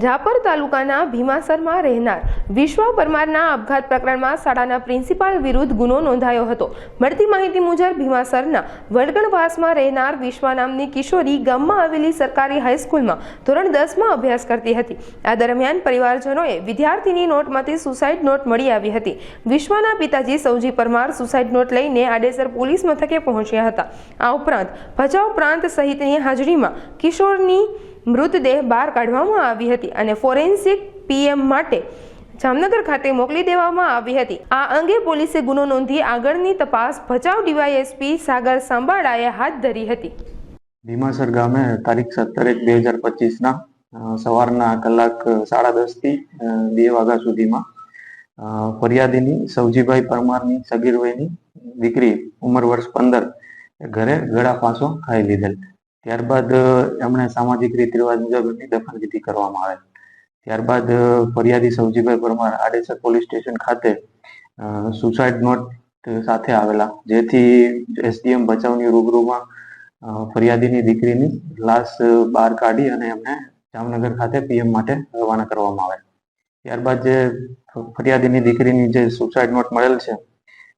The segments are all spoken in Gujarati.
રાપર તાલુકાના ભીમાસરમાં રહેનાર વિશ્વા પરમારના આપઘાત પ્રકરણમાં શાળાના પ્રિન્સિપાલ વિરુદ્ધ ગુનો નોંધાયો હતો. મળતી માહિતી મુજબ ભીમાસરના વડગણવાસમાં રહેનાર વિશ્વા નામની કિશોરી ગામમાં આવેલી સરકારી હાઈસ્કૂલમાં ધોરણ દસમાં અભ્યાસ કરતી હતી. આ દરમિયાન પરિવારજનોએ વિદ્યાર્થીની નોટમાંથી સુસાઇડ નોટ મળી આવી હતી. વિશ્વાના પિતાજી સૌજી પરમાર સુસાઇડ નોટ લઈને આડેસર પોલીસ મથકે પહોંચ્યા હતા. આ ઉપરાંત ભચાઉ પ્રાંત સહિતની હાજરીમાં કિશોરની મૃતદેહ બહાર કાઢવામાં આવી હતી અને ફોરેન્સિક પીએમ માટે જામનગર ખાતે મોકલી દેવામાં આવી હતી. આ અંગે પોલીસે ગુનો નોંધી આગળની તપાસ ભચાઉ ડીવાયએસપી સાગર સાંબાળાએ હાથ ધરી હતી. ભીમાસર ગામે તારીખ સત્તર એક બે હજાર પચીસના સવારના કલાક સાડા દસથી બે વાગ્યા સુધીમાં ફરિયાદીની સૌજીભાઈ પરમારની સગીર વયની દીકરી ઉંમર વર્ષ પંદર ઘરે ગળા પાસો ખાઈ લીધેલ. ત્યારબાદ એમણે સામાજિક રીત રિવાજ મુજબ એમની દફનવિધિ કરવામાં આવે ત્યારબાદ ફરિયાદી સૌજીભાઈ પરમાર આડેસર પોલીસ સ્ટેશન ખાતે સુસાઇડ નોટ સાથે આવેલા, જેથી એસડીએમ ભચાઉની રૂબરૂમાં ફરિયાદીની દીકરીની લાશ બહાર કાઢી અને એમને જામનગર ખાતે પીએમ માટે રવાના કરવામાં આવે ત્યારબાદ જે ફરિયાદીની દીકરીની જે સુસાઇડ નોટ મળેલ છે,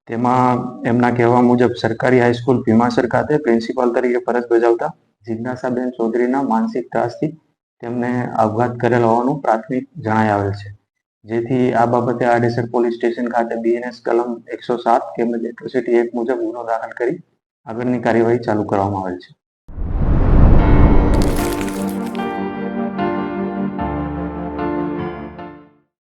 તેમાં એમના કહેવા મુજબ સરકારી હાઈસ્કૂલ ભીમાસર ખાતે પ્રિન્સિપાલ તરીકે ફરજ બજાવતા જિજ્ઞાસાબેન ચૌધરીના માનસિક ત્રાસથી તેમને આપઘાત કરેલ હોવાનું પ્રાથમિક જણાઈ આવેલ છે. જેથી આ બાબતે આડેસર પોલીસ સ્ટેશન ખાતે બીએનએસ કલમ એકસો સાત તેમજ એટ્રોસિટી એક્ટ મુજબ ગુનો દાખલ કરી આગળની કાર્યવાહી ચાલુ કરવામાં આવેલ છે.